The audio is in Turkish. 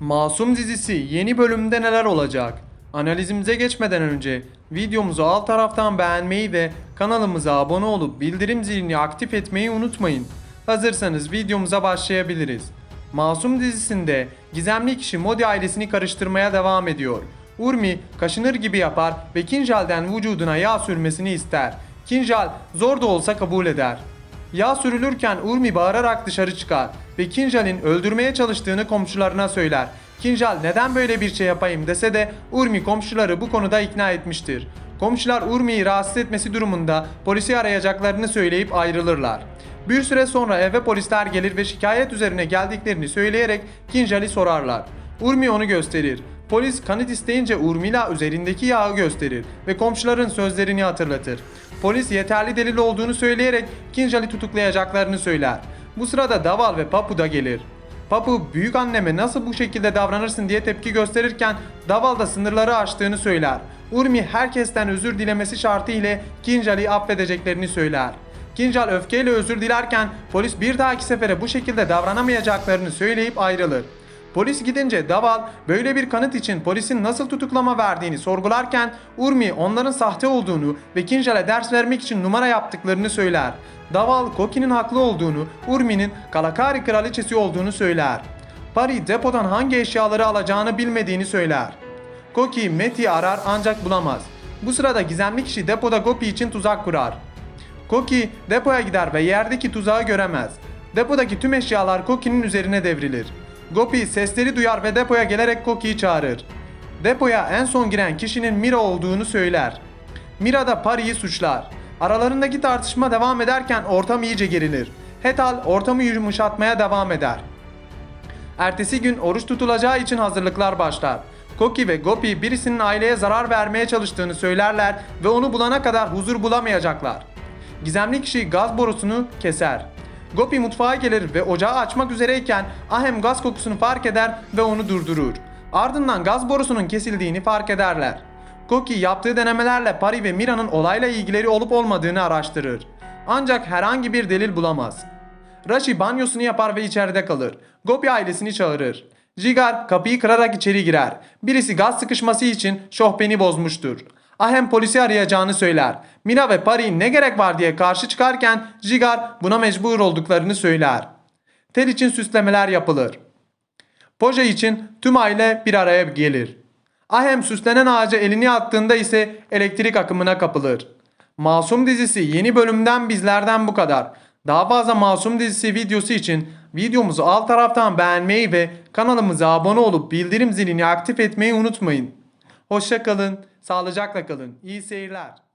Masum dizisi yeni bölümde neler olacak? Analizimize geçmeden önce videomuzu alt taraftan beğenmeyi ve kanalımıza abone olup bildirim zilini aktif etmeyi unutmayın. Hazırsanız videomuza başlayabiliriz. Masum dizisinde gizemli kişi Modi ailesini karıştırmaya devam ediyor. Urmi kaşınır gibi yapar ve Kinjal'den vücuduna yağ sürmesini ister. Kinjal zor da olsa kabul eder. Yağ sürülürken Urmi bağırarak dışarı çıkar ve Kinjal'in öldürmeye çalıştığını komşularına söyler. Kinjal neden böyle bir şey yapayım dese de Urmi komşuları bu konuda ikna etmiştir. Komşular Urmi'yi rahatsız etmesi durumunda polisi arayacaklarını söyleyip ayrılırlar. Bir süre sonra eve polisler gelir ve şikayet üzerine geldiklerini söyleyerek Kinjal'i sorarlar. Urmi onu gösterir. Polis kanıt isteyince Urmila üzerindeki yağı gösterir ve komşuların sözlerini hatırlatır. Polis yeterli delil olduğunu söyleyerek Kinjal'i tutuklayacaklarını söyler. Bu sırada Daval ve Papu da gelir. Papu büyük anneme nasıl bu şekilde davranırsın diye tepki gösterirken Daval da sınırları aştığını söyler. Urmi herkesten özür dilemesi şartı ile Kinjal'i affedeceklerini söyler. Kinjal öfkeyle özür dilerken polis bir dahaki sefere bu şekilde davranamayacaklarını söyleyip ayrılır. Polis gidince Daval böyle bir kanıt için polisin nasıl tutuklama verdiğini sorgularken Urmi onların sahte olduğunu ve Kinjal'e ders vermek için numara yaptıklarını söyler. Daval Koki'nin haklı olduğunu, Urmi'nin Kalakari kraliçesi olduğunu söyler. Pari depodan hangi eşyaları alacağını bilmediğini söyler. Koki Meti'yi arar ancak bulamaz. Bu sırada gizemli kişi depoda Gopi için tuzak kurar. Koki depoya gider ve yerdeki tuzağı göremez. Depodaki tüm eşyalar Koki'nin üzerine devrilir. Gopi sesleri duyar ve depoya gelerek Koki'yi çağırır. Depoya en son giren kişinin Mira olduğunu söyler. Mira da Pari'yi suçlar. Aralarındaki tartışma devam ederken ortam iyice gerilir. Hetal ortamı yumuşatmaya devam eder. Ertesi gün oruç tutulacağı için hazırlıklar başlar. Koki ve Gopi birisinin aileye zarar vermeye çalıştığını söylerler ve onu bulana kadar huzur bulamayacaklar. Gizemli kişi gaz borusunu keser. Gopi mutfağa gelir ve ocağı açmak üzereyken Ahem gaz kokusunu fark eder ve onu durdurur. Ardından gaz borusunun kesildiğini fark ederler. Koki yaptığı denemelerle Pari ve Mira'nın olayla ilgileri olup olmadığını araştırır. Ancak herhangi bir delil bulamaz. Rashi banyosunu yapar ve içeride kalır. Gopi ailesini çağırır. Jigar kapıyı kırarak içeri girer. Birisi gaz sıkışması için şohbeni bozmuştur. Ahem polisi arayacağını söyler. Mira ve Pari ne gerek var diye karşı çıkarken Jigar buna mecbur olduklarını söyler. Tel için süslemeler yapılır. Poja için tüm aile bir araya gelir. Ahem süslenen ağaca elini attığında ise elektrik akımına kapılır. Masum dizisi yeni bölümden bizlerden bu kadar. Daha fazla Masum dizisi videosu için videomuzu alt taraftan beğenmeyi ve kanalımıza abone olup bildirim zilini aktif etmeyi unutmayın. Hoşça kalın, sağlıcakla kalın. İyi seyirler.